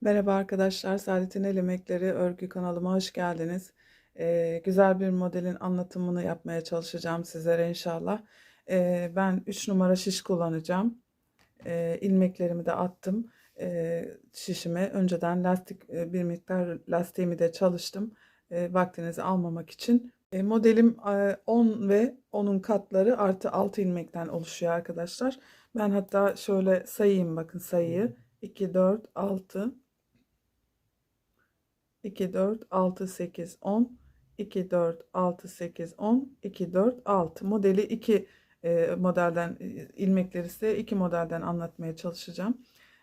Merhaba arkadaşlar, Saadet'in El Emekleri örgü kanalıma hoş geldiniz. Ee, güzel bir modelin anlatımını yapmaya çalışacağım sizlere inşallah. Ee, ben 3 numara şiş kullanacağım. Ee, ilmeklerimi de attım ee, şişime. Önceden lastik e, bir miktar lastiğimi de çalıştım. Ee, vaktinizi almamak için. Ee, modelim e, 10 ve onun katları artı 6 ilmekten oluşuyor arkadaşlar. Ben hatta şöyle sayayım bakın sayıyı. 2, 4, 6, 2, 4, 6, 8, 10, 2, 4, 6, 8, 10, 2, 4, 6. Modeli 2 e, modelden e, ilmekleri size 2 modelden anlatmaya çalışacağım.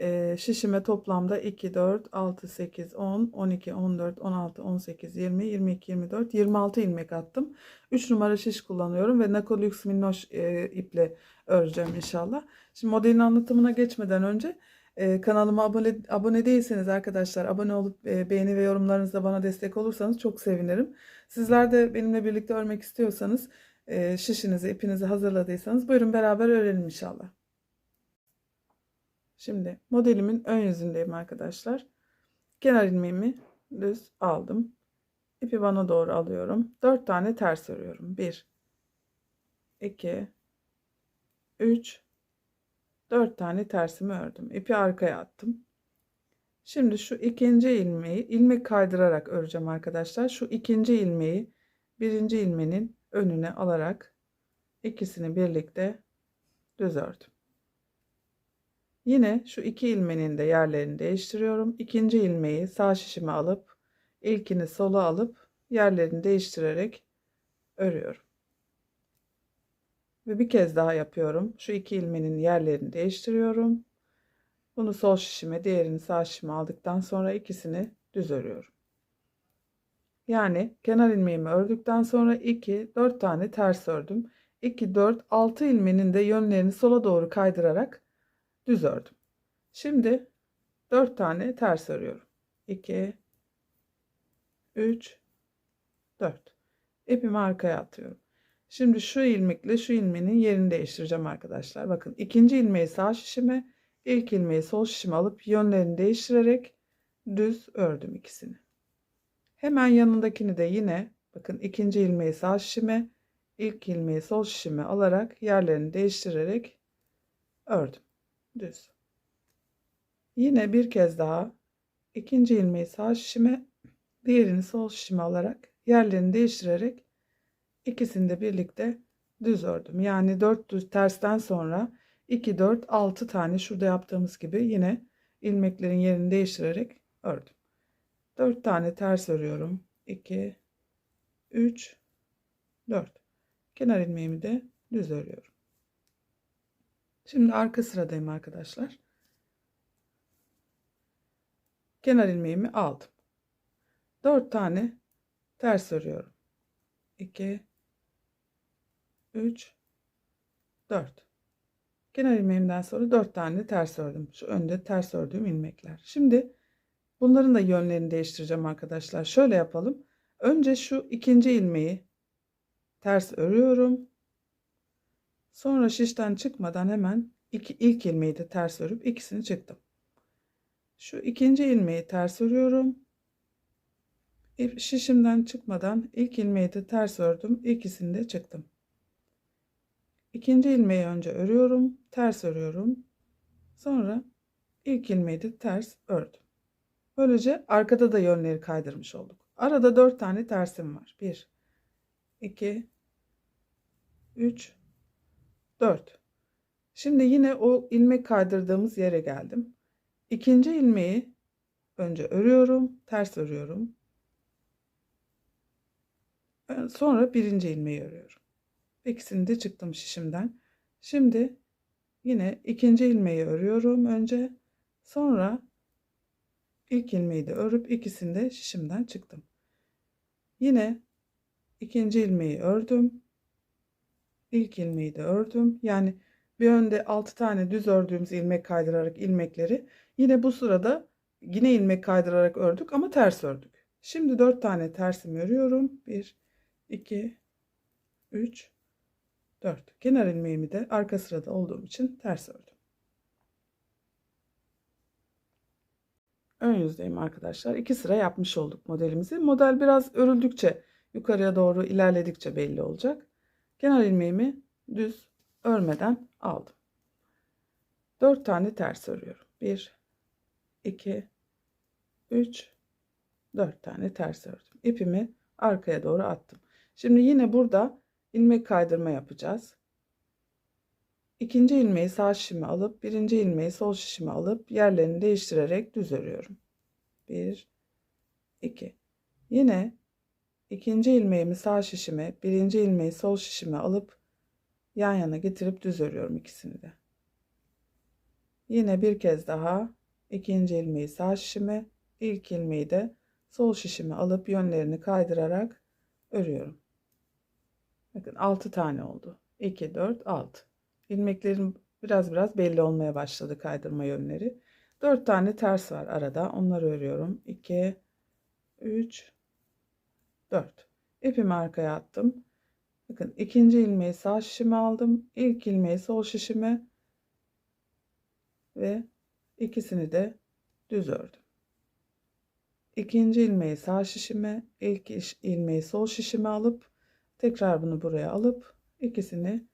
E, şişime toplamda 2, 4, 6, 8, 10, 12, 14, 16, 18, 20, 22, 24, 26 ilmek attım. 3 numara şiş kullanıyorum ve Nakolux Minnoş e, iple öreceğim inşallah. Şimdi modelin anlatımına geçmeden önce kanalıma abone, abone değilseniz arkadaşlar abone olup beğeni ve yorumlarınızla bana destek olursanız çok sevinirim. Sizler de benimle birlikte örmek istiyorsanız şişinizi ipinizi hazırladıysanız buyurun beraber örelim inşallah. Şimdi modelimin ön yüzündeyim arkadaşlar. Kenar ilmeğimi düz aldım. İpi bana doğru alıyorum. 4 tane ters örüyorum. 1 2 3 4 tane tersimi ördüm. İpi arkaya attım. Şimdi şu ikinci ilmeği ilmek kaydırarak öreceğim arkadaşlar. Şu ikinci ilmeği birinci ilmeğin önüne alarak ikisini birlikte düz ördüm. Yine şu iki ilmeğin de yerlerini değiştiriyorum. İkinci ilmeği sağ şişime alıp ilkini sola alıp yerlerini değiştirerek örüyorum. Ve bir kez daha yapıyorum. Şu iki ilmeğin yerlerini değiştiriyorum. Bunu sol şişime, diğerini sağ şişime aldıktan sonra ikisini düz örüyorum. Yani kenar ilmeğimi ördükten sonra 2, 4 tane ters ördüm. 2, 4, 6 ilmeğinin de yönlerini sola doğru kaydırarak düz ördüm. Şimdi 4 tane ters örüyorum. 2, 3, 4. İpimi arkaya atıyorum. Şimdi şu ilmekle şu ilmeğin yerini değiştireceğim arkadaşlar. Bakın ikinci ilmeği sağ şişime, ilk ilmeği sol şişime alıp yönlerini değiştirerek düz ördüm ikisini. Hemen yanındakini de yine bakın ikinci ilmeği sağ şişime, ilk ilmeği sol şişime alarak yerlerini değiştirerek ördüm. Düz. Yine bir kez daha ikinci ilmeği sağ şişime, diğerini sol şişime alarak yerlerini değiştirerek İkisini de birlikte düz ördüm. Yani 4 düz tersten sonra 2 4 6 tane şurada yaptığımız gibi yine ilmeklerin yerini değiştirerek ördüm. 4 tane ters örüyorum. 2 3 4 kenar ilmeğimi de düz örüyorum. Şimdi arka sıradayım arkadaşlar. Kenar ilmeğimi aldım. 4 tane ters örüyorum. 2 3 4 kenar ilmeğimden sonra 4 tane ters ördüm. Şu önde ters ördüğüm ilmekler. Şimdi bunların da yönlerini değiştireceğim arkadaşlar. Şöyle yapalım. Önce şu ikinci ilmeği ters örüyorum. Sonra şişten çıkmadan hemen iki, ilk ilmeği de ters örüp ikisini çıktım. Şu ikinci ilmeği ters örüyorum. Şişimden çıkmadan ilk ilmeği de ters ördüm. İkisini de çıktım ikinci ilmeği önce örüyorum ters örüyorum. Sonra ilk ilmeği de ters ördüm. Böylece arkada da yönleri kaydırmış olduk. Arada dört tane tersim var. 1 2 3 4 şimdi yine o ilmek kaydırdığımız yere geldim. İkinci ilmeği önce örüyorum ters örüyorum. Sonra birinci ilmeği örüyorum İkisini de çıktım şişimden. Şimdi yine ikinci ilmeği örüyorum önce. Sonra ilk ilmeği de örüp ikisini de şişimden çıktım. Yine ikinci ilmeği ördüm. İlk ilmeği de ördüm. Yani bir önde 6 tane düz ördüğümüz ilmek kaydırarak ilmekleri yine bu sırada yine ilmek kaydırarak ördük ama ters ördük. Şimdi 4 tane tersimi örüyorum. 1 2 3 4. Kenar ilmeğimi de arka sırada olduğum için ters ördüm. ön yüzdeyim arkadaşlar. İki sıra yapmış olduk modelimizi. Model biraz örüldükçe yukarıya doğru ilerledikçe belli olacak. Kenar ilmeğimi düz örmeden aldım. 4 tane ters örüyorum. 1 2 3 4 tane ters ördüm. İpimi arkaya doğru attım. Şimdi yine burada ilmek kaydırma yapacağız. İkinci ilmeği sağ şişime alıp birinci ilmeği sol şişime alıp yerlerini değiştirerek düz örüyorum. 1 2 Yine ikinci ilmeğimi sağ şişime, birinci ilmeği sol şişime alıp yan yana getirip düz örüyorum ikisini de. Yine bir kez daha ikinci ilmeği sağ şişime, ilk ilmeği de sol şişime alıp yönlerini kaydırarak örüyorum. Bakın 6 tane oldu. 2 4 6. İlmeklerim biraz biraz belli olmaya başladı kaydırma yönleri. 4 tane ters var arada. Onları örüyorum. 2 3 4. İpimi arkaya attım. Bakın ikinci ilmeği sağ şişime aldım. İlk ilmeği sol şişime ve ikisini de düz ördüm. İkinci ilmeği sağ şişime, ilk ilmeği sol şişime alıp tekrar bunu buraya alıp ikisini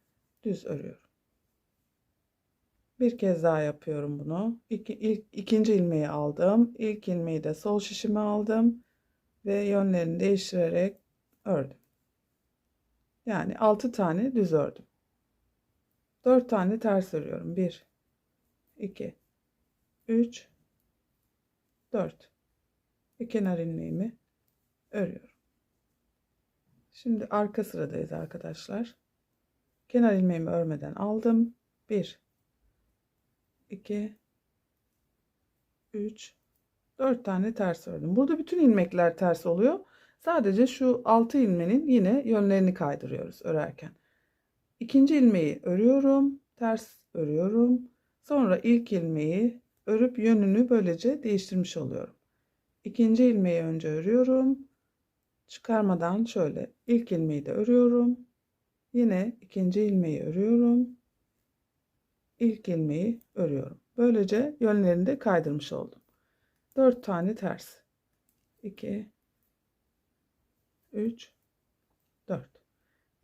düz örüyorum. Bir kez daha yapıyorum bunu. İki, ilk, ikinci ilmeği aldım. İlk ilmeği de sol şişime aldım ve yönlerini değiştirerek ördüm. Yani 6 tane düz ördüm. 4 tane ters örüyorum. 1 2 3 4 ve kenar ilmeğimi örüyorum. Şimdi arka sıradayız arkadaşlar. Kenar ilmeğimi örmeden aldım. 1 2 3 4 tane ters ördüm. Burada bütün ilmekler ters oluyor. Sadece şu 6 ilmenin yine yönlerini kaydırıyoruz örerken. İkinci ilmeği örüyorum, ters örüyorum. Sonra ilk ilmeği örüp yönünü böylece değiştirmiş oluyorum. İkinci ilmeği önce örüyorum. Çıkarmadan şöyle ilk ilmeği de örüyorum. Yine ikinci ilmeği örüyorum. İlk ilmeği örüyorum. Böylece yönlerini de kaydırmış oldum. 4 tane ters. 2 3 4.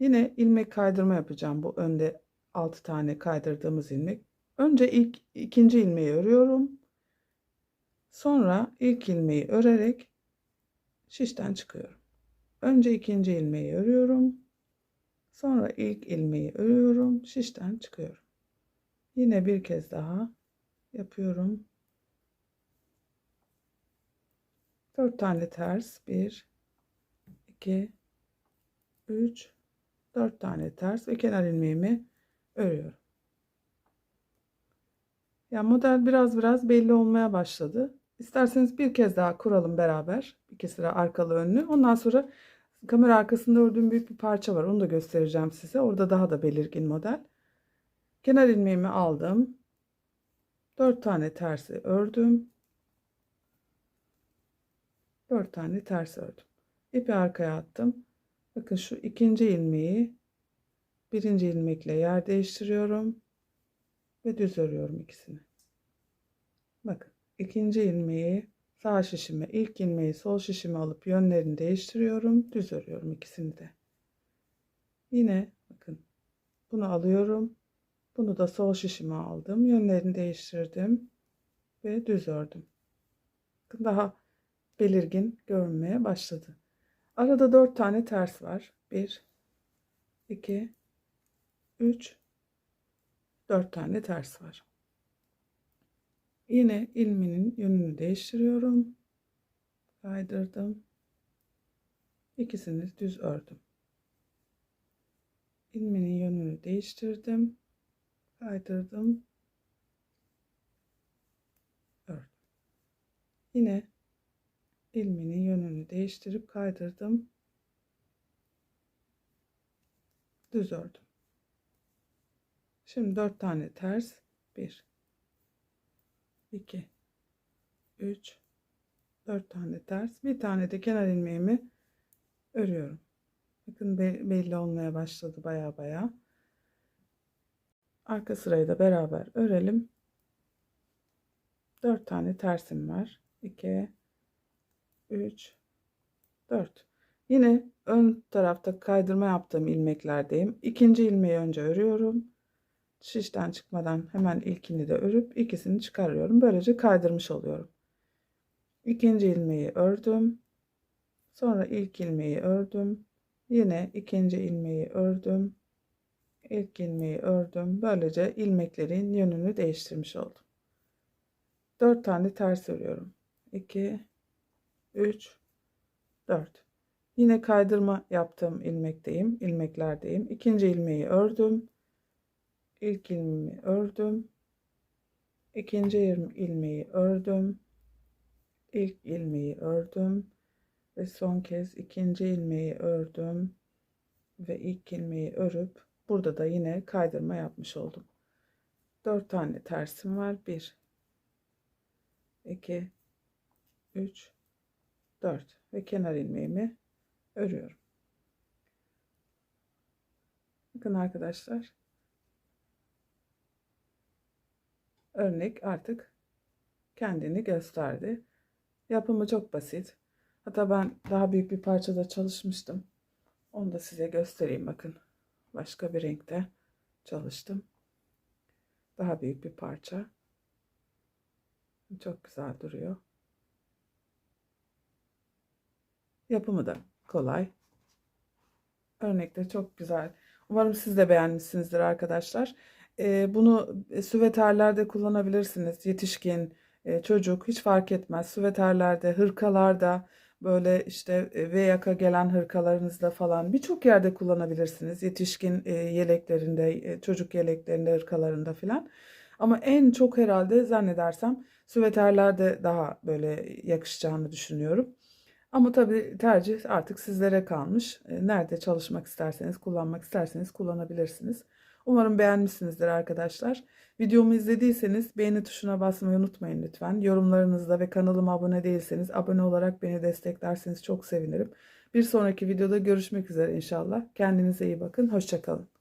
Yine ilmek kaydırma yapacağım bu önde 6 tane kaydırdığımız ilmek. Önce ilk ikinci ilmeği örüyorum. Sonra ilk ilmeği örerek şişten çıkıyorum. Önce ikinci ilmeği örüyorum. Sonra ilk ilmeği örüyorum. Şişten çıkıyorum. Yine bir kez daha yapıyorum. 4 tane ters. 1 2 3 4 tane ters ve kenar ilmeğimi örüyorum. Yani model biraz biraz belli olmaya başladı. İsterseniz bir kez daha kuralım beraber. İki sıra arkalı önlü. Ondan sonra kamera arkasında ördüğüm büyük bir parça var. Onu da göstereceğim size. Orada daha da belirgin model. Kenar ilmeğimi aldım. 4 tane tersi ördüm. 4 tane ters ördüm. İpi arkaya attım. Bakın şu ikinci ilmeği birinci ilmekle yer değiştiriyorum ve düz örüyorum ikisini. Bakın ikinci ilmeği sağ şişime, ilk ilmeği sol şişime alıp yönlerini değiştiriyorum. Düz örüyorum ikisini de. Yine bakın bunu alıyorum. Bunu da sol şişime aldım. Yönlerini değiştirdim ve düz ördüm. Bakın daha belirgin görünmeye başladı. Arada dört tane ters var. Bir, iki, üç, dört tane ters var. Yine ilmeğin yönünü değiştiriyorum. Kaydırdım. İkisini düz ördüm. İlmeğin yönünü değiştirdim. Kaydırdım. Ördüm. Yine ilmeğin yönünü değiştirip kaydırdım. Düz ördüm. Şimdi dört tane ters. Bir, 2 3 4 tane ters. Bir tane de kenar ilmeğimi örüyorum. Bakın belli olmaya başladı baya baya. Arka sırayı da beraber örelim. 4 tane tersim var. 2 3 4 Yine ön tarafta kaydırma yaptığım ilmeklerdeyim. İkinci ilmeği önce örüyorum. Şişten çıkmadan hemen ilkini de örüp ikisini çıkarıyorum. Böylece kaydırmış oluyorum. İkinci ilmeği ördüm. Sonra ilk ilmeği ördüm. Yine ikinci ilmeği ördüm. İlk ilmeği ördüm. Böylece ilmeklerin yönünü değiştirmiş oldum. 4 tane ters örüyorum. 2 3 4 Yine kaydırma yaptığım ilmekteyim, ilmeklerdeyim. İkinci ilmeği ördüm. İlk ilmeği ördüm. İkinci ilmeği ördüm. İlk ilmeği ördüm ve son kez ikinci ilmeği ördüm ve ilk ilmeği örüp burada da yine kaydırma yapmış oldum. 4 tane tersim var. 1 2 3 4 ve kenar ilmeğimi örüyorum. Bakın arkadaşlar. Örnek artık kendini gösterdi. Yapımı çok basit. Hatta ben daha büyük bir parçada çalışmıştım. Onu da size göstereyim bakın. Başka bir renkte çalıştım. Daha büyük bir parça. Çok güzel duruyor. Yapımı da kolay. Örnek de çok güzel. Umarım siz de beğenmişsinizdir arkadaşlar. Ee, bunu süveterlerde kullanabilirsiniz. Yetişkin, e, çocuk hiç fark etmez. Süveterlerde, hırkalarda, böyle işte e, V yaka gelen hırkalarınızda falan birçok yerde kullanabilirsiniz. Yetişkin e, yeleklerinde, e, çocuk yeleklerinde, hırkalarında falan. Ama en çok herhalde zannedersem süveterlerde daha böyle yakışacağını düşünüyorum. Ama tabii tercih artık sizlere kalmış. E, Nerede çalışmak isterseniz, kullanmak isterseniz kullanabilirsiniz. Umarım beğenmişsinizdir arkadaşlar. Videomu izlediyseniz beğeni tuşuna basmayı unutmayın lütfen. Yorumlarınızda ve kanalıma abone değilseniz abone olarak beni desteklerseniz çok sevinirim. Bir sonraki videoda görüşmek üzere inşallah. Kendinize iyi bakın. Hoşçakalın.